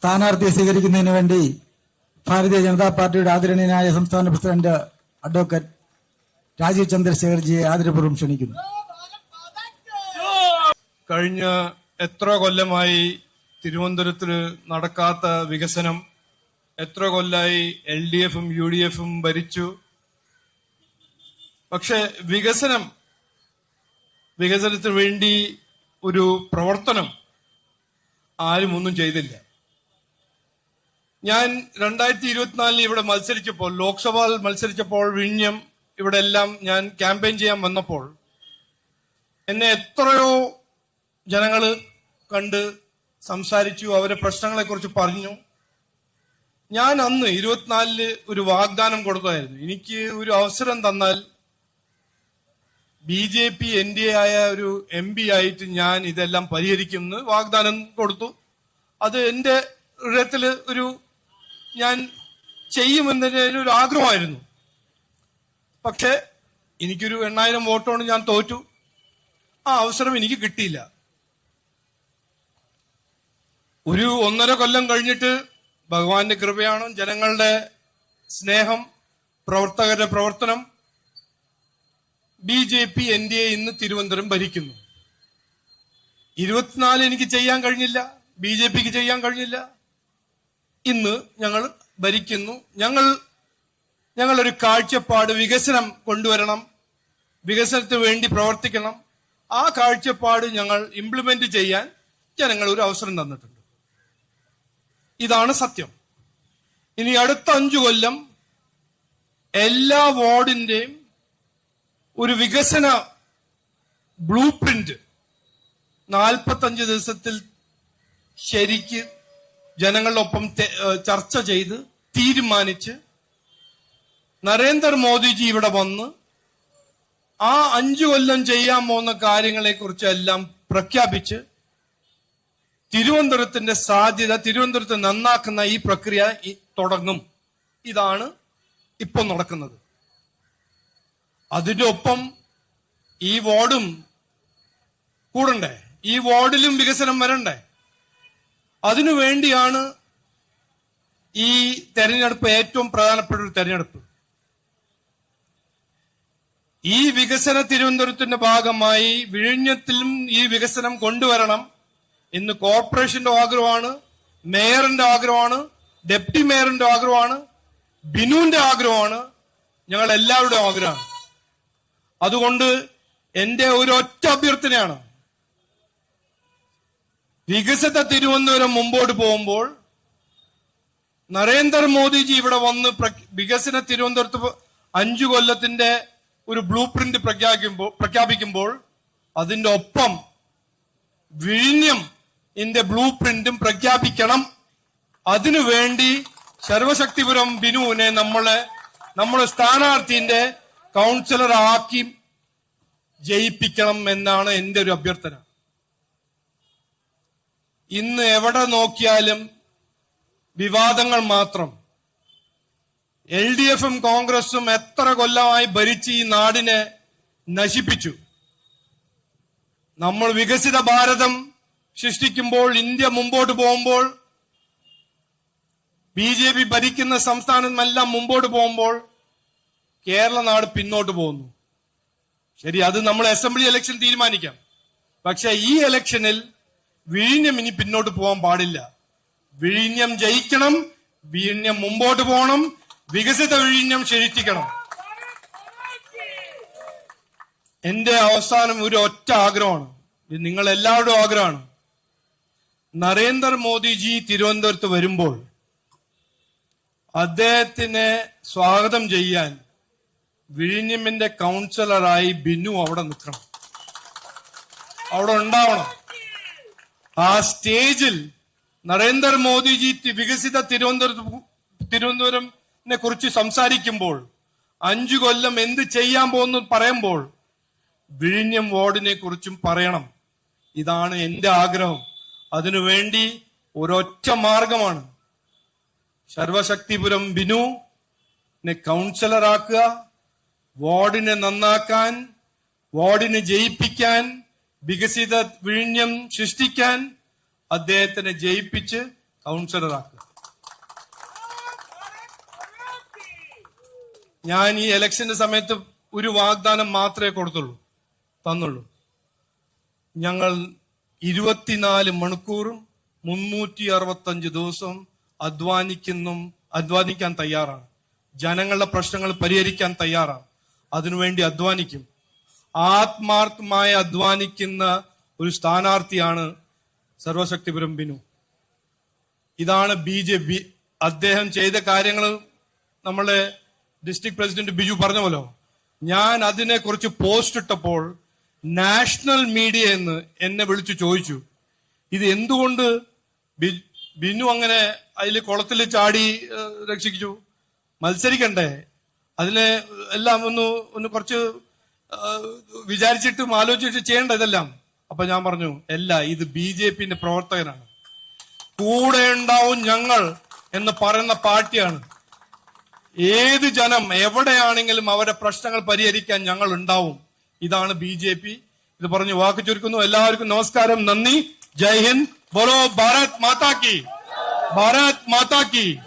സ്ഥാനാർത്ഥിയെ സ്വീകരിക്കുന്നതിന് വേണ്ടി ഭാരതീയ ജനതാ പാർട്ടിയുടെ ആദരണീയനായ സംസ്ഥാന പ്രസിഡന്റ് അഡ്വക്കേറ്റ് രാജീവ് ചന്ദ്രശേഖർജിയെ ആദരപൂർവം ക്ഷണിക്കുന്നു. കഴിഞ്ഞ എത്ര കൊല്ലമായി തിരുവനന്തപുരത്ത് നടക്കാത്ത വികസനം എത്ര കൊല്ലായി എൽ ഡി എഫും യു ഡി എഫും ഭരിച്ചു. പക്ഷെ വികസനം വികസനത്തിന് വേണ്ടി ഒരു പ്രവർത്തനം ആരും ഒന്നും ചെയ്തില്ല. ഞാൻ രണ്ടായിരത്തി ഇരുപത്തിനാലിൽ ഇവിടെ മത്സരിച്ചപ്പോൾ ലോക്സഭയിൽ മത്സരിച്ചപ്പോൾ വിഴിഞ്ഞം ഇവിടെ എല്ലാം ഞാൻ ക്യാമ്പയിൻ ചെയ്യാൻ വന്നപ്പോൾ എന്നെ എത്രയോ ജനങ്ങൾ കണ്ട് സംസാരിച്ചു അവരെ പ്രശ്നങ്ങളെക്കുറിച്ച് പറഞ്ഞു. ഞാൻ അന്ന് ഇരുപത്തിനാലിൽ ഒരു വാഗ്ദാനം കൊടുത്തായിരുന്നു. എനിക്ക് ഒരു അവസരം തന്നാൽ B J P N D A ആയ ഒരു എം പി ആയിട്ട് ഞാൻ ഇതെല്ലാം പരിഹരിക്കുമെന്ന് വാഗ്ദാനം കൊടുത്തു. അത് എന്റെ ഹൃദയത്തിൽ ഒരു ഞാൻ ചെയ്യുമെന്നതിന് ഒരു ആഗ്രഹമായിരുന്നു. പക്ഷെ എനിക്കൊരു എണ്ണായിരം വോട്ടോണ് ഞാൻ തോറ്റു. ആ അവസരം എനിക്ക് കിട്ടിയില്ല. ഒരു ഒന്നര കൊല്ലം കഴിഞ്ഞിട്ട് ഭഗവാന്റെ കൃപയാണ് ജനങ്ങളുടെ സ്നേഹം പ്രവർത്തകരുടെ പ്രവർത്തനം B J P N D A ഇന്ന് തിരുവനന്തപുരം ഭരിക്കുന്നു. ഇരുപത്തിനാല് എനിക്ക് ചെയ്യാൻ കഴിഞ്ഞില്ല ബി ജെ പിക്ക് ചെയ്യാൻ കഴിഞ്ഞില്ല. ഇന്ന് ഞങ്ങൾ ഭരിക്കുന്നു. ഞങ്ങൾ ഞങ്ങളൊരു കാഴ്ചപ്പാട് വികസനം കൊണ്ടുവരണം. വികസനത്തിന് വേണ്ടി പ്രവർത്തിക്കണം. ആ കാഴ്ചപ്പാട് ഞങ്ങൾ ഇംപ്ലിമെന്റ് ചെയ്യാൻ ജനങ്ങൾ ഒരു അവസരം തന്നിട്ടുണ്ട്. ഇതാണ് സത്യം. ഇനി അടുത്ത അഞ്ചു കൊല്ലം എല്ലാ വാർഡിന്റെയും ഒരു വികസന ബ്ലൂ പ്രിന്റ് നാൽപ്പത്തഞ്ച് ദിവസത്തിൽ ശരിക്ക് ജനങ്ങളുടെ ഒപ്പം ചർച്ച ചെയ്ത് തീരുമാനിച്ച് നരേന്ദ്രമോദിജി ഇവിടെ വന്ന് ആ അഞ്ചു കൊല്ലം ചെയ്യാൻ പോകുന്ന കാര്യങ്ങളെ കുറിച്ചെല്ലാം പ്രഖ്യാപിച്ച് തിരുവനന്തപുരത്തിന്റെ സാധ്യത തിരുവനന്തപുരത്ത് നന്നാക്കുന്ന ഈ പ്രക്രിയ തുടങ്ങും. ഇതാണ് ഇപ്പോൾ നടക്കുന്നത്. അതിന്റെ ഒപ്പം ഈ വാർഡും കൂടണ്ടേ? ഈ വാർഡിലും വികസനം വരണ്ടേ? അതിനു വേണ്ടിയാണ് ഈ തെരഞ്ഞെടുപ്പ് ഏറ്റവും പ്രധാനപ്പെട്ട ഒരു തെരഞ്ഞെടുപ്പ്. ഈ വികസന തിരുവനന്തപുരത്തിന്റെ ഭാഗമായി വിഴിഞ്ഞത്തിലും ഈ വികസനം കൊണ്ടുവരണം ഇന്ന് കോർപ്പറേഷന്റെ ആഗ്രഹമാണ് മേയറിന്റെ ആഗ്രഹമാണ് ഡെപ്റ്റി മേയറിന്റെ ആഗ്രഹമാണ് ബിനുവിന്റെ ആഗ്രഹമാണ് ഞങ്ങൾ എല്ലാവരുടെയും ആഗ്രഹമാണ്. അതുകൊണ്ട് എന്റെ ഒരു ഒറ്റ അഭ്യർത്ഥനയാണ് വികസിത തിരുവനന്തപുരം മുമ്പോട്ട് പോകുമ്പോൾ നരേന്ദ്രമോദിജി ഇവിടെ വന്ന് വികസന തിരുവനന്തപുരത്ത് അഞ്ചു കൊല്ലത്തിന്റെ ഒരു ബ്ലൂ പ്രിന്റ് പ്രഖ്യാപിക്കുമ്പോൾ പ്രഖ്യാപിക്കുമ്പോൾ അതിന്റെ ഒപ്പം വിഴിഞ്ഞം ഇന്റെ ബ്ലൂ പ്രിന്റും പ്രഖ്യാപിക്കണം. അതിനുവേണ്ടി സർവശക്തിപുരം ബിനുവിനെ നമ്മളെ നമ്മളെ സ്ഥാനാർത്ഥിന്റെ കൗൺസിലർ ആക്കി ജയിപ്പിക്കണം എന്നാണ് എന്റെ ഒരു അഭ്യർത്ഥന. ഇന്ന് എവിടെ നോക്കിയാലും വിവാദങ്ങൾ മാത്രം. എൽ ഡി എഫും കോൺഗ്രസും എത്ര കൊല്ലമായി ഭരിച്ച് ഈ നാടിനെ നശിപ്പിച്ചു. നമ്മൾ വികസിത ഭാരതം സൃഷ്ടിക്കുമ്പോൾ ഇന്ത്യ മുമ്പോട്ട് പോകുമ്പോൾ ബി ജെ പി ഭരിക്കുന്ന സംസ്ഥാനമെല്ലാം മുമ്പോട്ട് പോകുമ്പോൾ കേരള നാട് പിന്നോട്ട് പോകുന്നു. ശരി അത് നമ്മൾ അസംബ്ലി ഇലക്ഷൻ തീരുമാനിക്കാം. പക്ഷെ ഈ ഇലക്ഷനിൽ വിഴിഞ്ഞം ഇനി പിന്നോട്ട് പോകാൻ പാടില്ല. വിഴിഞ്ഞം ജയിക്കണം വിഴിഞ്ഞം മുമ്പോട്ട് പോകണം വികസിത വിഴിഞ്ഞം ക്ഷണിക്കണം എന്റെ അവസാനം ഒരു ഒറ്റ ആഗ്രഹമാണ്. ഇത് നിങ്ങൾ എല്ലാവരുടെയും ആഗ്രഹമാണ് നരേന്ദ്രമോദിജി തിരുവനന്തപുരത്ത് വരുമ്പോൾ അദ്ദേഹത്തിനെ സ്വാഗതം ചെയ്യാൻ വിഴിഞ്ഞമിന്റെ കൗൺസിലറായി ബിനു അവിടെ നിൽക്കണം. അവിടെ ഉണ്ടാവണം. ആ സ്റ്റേജിൽ നരേന്ദ്രമോദിജി വികസിത തിരുവനന്തപുരം തിരുവനന്തപുരം കുറിച്ച് സംസാരിക്കുമ്പോൾ അഞ്ചു കൊല്ലം എന്ത് ചെയ്യാൻ പോകുന്നു പറയുമ്പോൾ വിഴിഞ്ഞം വാർഡിനെ കുറിച്ചും പറയണം. ഇതാണ് എന്റെ ആഗ്രഹം. അതിനുവേണ്ടി ഒരൊറ്റ മാർഗമാണ്. സർവശക്തിപുരം ബിനു നെ കൗൺസിലറാക്കുക വാർഡിനെ നന്നാക്കാൻ വാർഡിനെ ജയിപ്പിക്കാൻ വികസിത വിഴിഞ്ഞം സൃഷ്ടിക്കാൻ അദ്ദേഹത്തിനെ ജയിപ്പിച്ച് കൗൺസിലറാക്കുക. ഞാൻ ഈ ഇലക്ഷന്റെ സമയത്ത് ഒരു വാഗ്ദാനം മാത്രമേ കൊടുത്തുള്ളൂ തന്നുള്ളൂ. ഞങ്ങൾ ഇരുപത്തിനാല് മണിക്കൂറും മുന്നൂറ്റി അറുപത്തഞ്ച് ദിവസം അധ്വാനിക്കുന്നും അധ്വാനിക്കാൻ തയ്യാറാണ്. ജനങ്ങളുടെ പ്രശ്നങ്ങൾ പരിഹരിക്കാൻ തയ്യാറാണ്. അതിനുവേണ്ടി അധ്വാനിക്കും. ആത്മാർത്ഥമായി അധ്വാനിക്കുന്ന ഒരു സ്ഥാനാർത്ഥിയാണ് സർവശക്തിപുരം ബിനു. ഇതാണ് ബി ജെ പി. അദ്ദേഹം ചെയ്ത കാര്യങ്ങൾ നമ്മളെ ഡിസ്ട്രിക്ട് പ്രസിഡന്റ് ബിജു പറഞ്ഞ പോലോ. ഞാൻ അതിനെ കുറിച്ച് പോസ്റ്റ് ഇട്ടപ്പോൾ നാഷണൽ മീഡിയ എന്ന് എന്നെ വിളിച്ചു ചോദിച്ചു. ഇത് എന്തുകൊണ്ട് ബിനു അങ്ങനെ അതിൽ കുളത്തിൽ ചാടി രക്ഷിച്ചു? മത്സരിക്കണ്ടേ? അതിനെ എല്ലാം ഒന്ന് ഒന്ന് കുറച്ച് വിചാരിച്ചിട്ടും ആലോചിച്ചിട്ട് ചെയ്യേണ്ട ഇതെല്ലാം. അപ്പൊ ഞാൻ പറഞ്ഞു അല്ല ഇത് ബി ജെ പിന്റെ പ്രവർത്തകനാണ്. കൂടെ ഉണ്ടാവും ഞങ്ങൾ എന്ന് പറയുന്ന പാർട്ടിയാണ്. ഏത് ജനം എവിടെയാണെങ്കിലും അവരുടെ പ്രശ്നങ്ങൾ പരിഹരിക്കാൻ ഞങ്ങൾ ഉണ്ടാവും. ഇതാണ് ബി ജെ പി. ഇത് പറഞ്ഞ് വാക്ക് ചുരുക്കുന്നു. എല്ലാവർക്കും നമസ്കാരം. നന്ദി. ജയ് ഹിന്ദ്. ബോലോ ഭാരത് മാതാ കി. ഭാരത് മാതാ കി.